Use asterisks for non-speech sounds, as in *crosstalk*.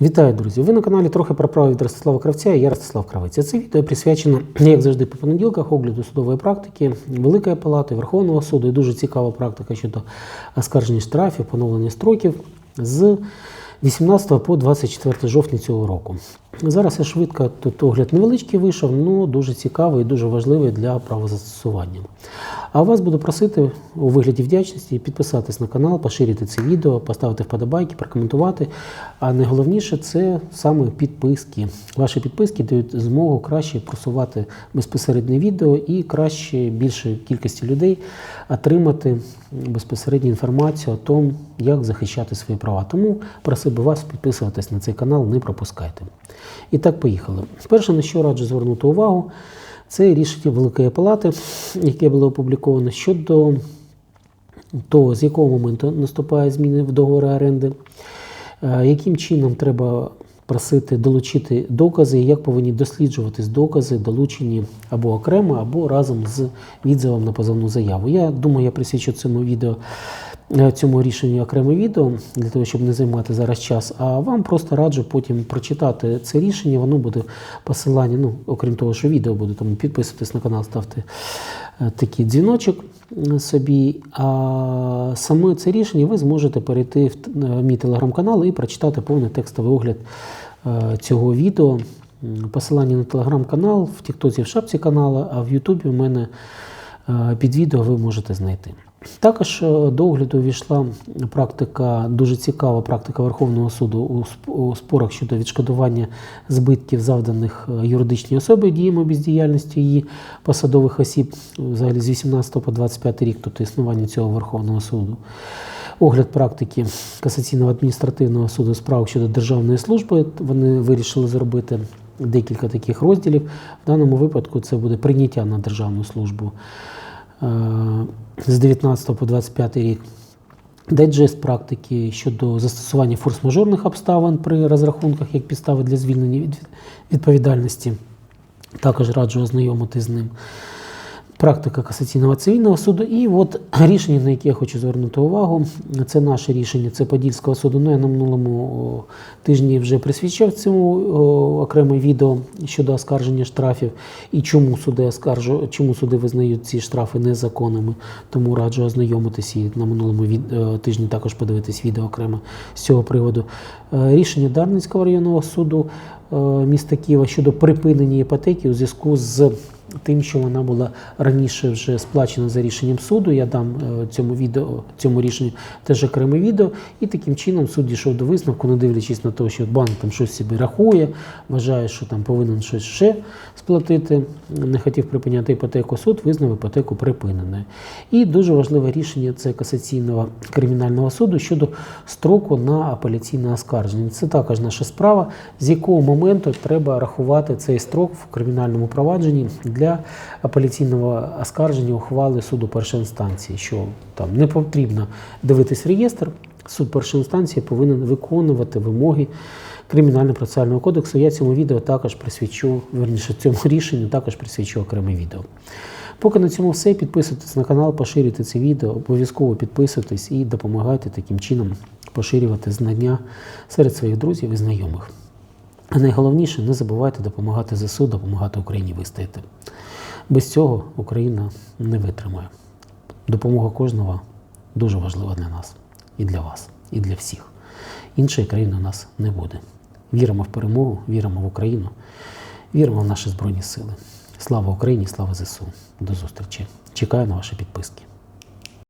Вітаю, друзі! Ви на каналі трохи про право від Ростислава Кравця я Ростислав Кравець. Це відео присвячено, як завжди, по понеділках огляду судової практики Великої палати, Верховного суду і дуже цікава практика щодо оскарження штрафів, поновлення строків з 18 по 24 жовтня цього року. Зараз я швидко тут огляд невеличкий вийшов, але дуже цікавий і дуже важливий для правозастосування. А вас буду просити у вигляді вдячності підписатись на канал, поширити це відео, поставити вподобайки, прокоментувати. А найголовніше це саме підписки. Ваші підписки дають змогу краще просувати безпосереднє відео і краще більше кількості людей отримати безпосередню інформацію о тому, як захищати свої права. Тому просив би вас підписуватись на цей канал, не пропускайте. І так, поїхали. Перше, на що раджу звернути увагу, це рішення Великої Палати, яке було опубліковано щодо того, з якого моменту наступають зміни в договорі оренди, е, яким чином треба просити долучити докази, і як повинні досліджуватись докази, долучені або окремо, або разом з відзивом на позовну заяву. Я думаю, я присвячу цьому відео. Цьому рішенню окреме відео для того, щоб не займати зараз час. А вам просто раджу потім прочитати це рішення. Воно буде посилання. Ну, окрім того, що відео буде, тому підписуйтесь на канал, ставте е, такий дзвіночок собі. А саме це рішення ви зможете перейти в е, мій телеграм-канал і прочитати повний текстовий огляд е, цього відео. Посилання на телеграм-канал, в Тіктоці в шапці каналу, а в Ютубі у мене під відео ви можете знайти. Також е, до огляду війшла практика, дуже цікава практика Верховного суду у спорах щодо відшкодування збитків, завданих е, юридичній особі діями бездіяльності її посадових осіб, взагалі з 18 по 25 рік, тобто існування цього Верховного суду. Огляд практики касаційного адміністративного суду справ щодо державної служби. Вони вирішили зробити декілька таких розділів. В даному випадку це буде прийняття на державну службу з 19 по 25 рік. Дайджест практики щодо застосування форс-мажорних обставин при розрахунках як підстави для звільнення від відповідальності. Також раджу ознайомити з ним. Практика касаційного цивільного суду. І от *clears throat* рішення, на яке я хочу звернути увагу, це наше рішення, це Подільського суду. Ну, я на минулому тижні вже присвячав цьому окреме відео щодо оскарження штрафів і чому суди оскаржу, чому суди визнають ці штрафи незаконними. Тому раджу ознайомитись і на минулому тижні також подивитись відео окремо з цього приводу. Е, Рішення Дарницького районного суду е, міста Києва щодо припинення іпотеки у зв'язку з тим, що вона була раніше вже сплачена за рішенням суду. Я дам е, цьому відео, цьому рішенню теж окреме відео. І таким чином суд дійшов до висновку, не дивлячись на те, що банк там щось собі рахує, вважає, що там повинен щось ще сплатити. Не хотів припиняти іпотеку. Суд визнав іпотеку припиненою. І дуже важливе рішення це касаційного кримінального суду щодо строку на апеляційне оскарження. Це також наша справа, з якого моменту треба рахувати цей строк в кримінальному провадженні для апеляційного оскарження ухвали суду першої інстанції, що там не потрібно дивитись реєстр. Суд першої інстанції повинен виконувати вимоги Кримінально-процесуального кодексу. Я цьому відео також присвячу, верніше цьому рішенню також присвячу окреме відео. Поки на цьому все. Підписуйтесь на канал, поширюйте це відео, обов'язково підписуйтесь і допомагайте таким чином поширювати знання серед своїх друзів і знайомих. А найголовніше, не забувайте допомагати ЗСУ, допомагати Україні вистояти. Без цього Україна не витримає. Допомога кожного дуже важлива для нас і для вас, і для всіх. Іншої країни у нас не буде. Віримо в перемогу, віримо в Україну, віримо в наші Збройні Сили. Слава Україні, слава ЗСУ. До зустрічі. Чекаю на ваші підписки.